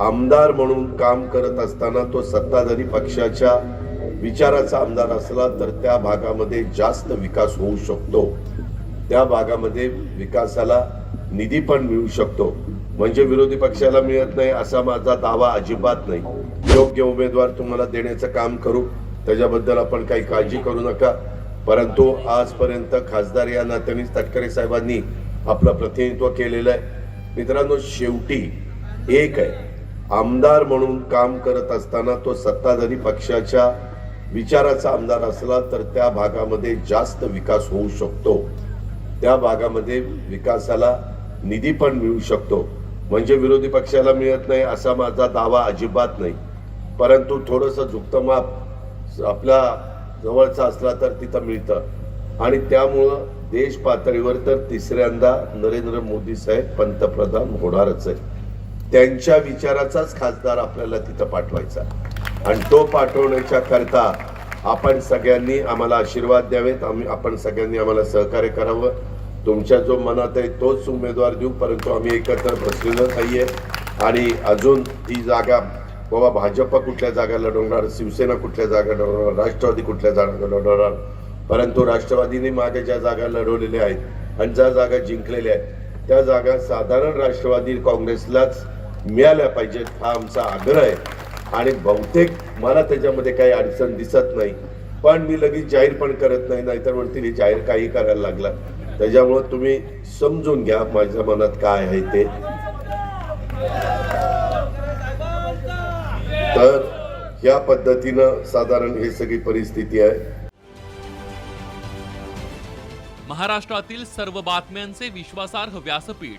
आमदार म्हणून काम करत असताना तो सत्ताधारी पक्षाच्या विचाराचा आमदार असला तर त्या भागामध्ये जास्त विकास होऊ शकतो. त्या भागामध्ये विकासाला निधी पण मिळू शकतो. म्हणजे विरोधी पक्षाला मिळत नाही असा माझा दावा अजिबात नाही. योग्य उमेदवार तुम्हाला देण्याचं काम करू. त्याच्याबद्दल आपण काही काळजी करू नका. परंतु आजपर्यंत खासदार या नात्याने तटकरे साहेबांनी आपलं प्रतिनिधित्व केलेलं आहे. मित्रांनो शेवटी एक आहे. आमदार म्हणून काम करत असताना तो सत्ताधारी पक्षाच्या विचाराचा आमदार असला तर त्या भागामध्ये जास्त विकास होऊ शकतो. त्या भागामध्ये विकासाला निधी पण मिळू शकतो. म्हणजे विरोधी पक्षाला मिळत नाही असा माझा दावा अजिबात नाही. परंतु थोडंसं झुकतं माप आपल्या जवळचा असला तर तिथं मिळतं. आणि त्यामुळं देश पातळीवर तर तिसऱ्यांदा नरेंद्र मोदी साहेब पंतप्रधान होणारच आहे त्यांच्या विचाराचाच खासदार आपल्याला तिथं पाठवायचा आणि तो पाठवण्याच्या करता आपण सगळ्यांनी आम्हाला आशीर्वाद द्यावेत. आम्ही आपण सगळ्यांनी आम्हाला सहकार्य करावं. तुमच्या जो मनात आहे तोच उमेदवार देऊ परंतु आम्ही एकत्र बसलेलो नाहीये. आणि अजून ती जागा बाबा भाजप कुठल्या जागा लढवणार शिवसेना कुठल्या जागा लढवणार राष्ट्रवादी कुठल्या जागा लढवणार? परंतु राष्ट्रवादीने मागे ज्या जागा लढवलेल्या आहेत आणि ज्या जागा जिंकलेल्या आहेत त्या जागा साधारण राष्ट्रवादी काँग्रेसलाच मिळाल्या पाहिजेत हा आमचा आग्रह आहे. आणि बहुतेक मला त्याच्यामध्ये काही अडचण दिसत नाही. पण मी लगेच जाहीर पण करत नाही नाहीतर वरती हे जाहीर काही करायला लागला. त्याच्यामुळं तुम्ही समजून घ्या माझ्या मनात काय आहे ते. तर या पद्धतीनं साधारण ही सगळी परिस्थिती आहे. महाराष्ट्रातील सर्व बातम्यांचे विश्वासार्ह व्यासपीठ.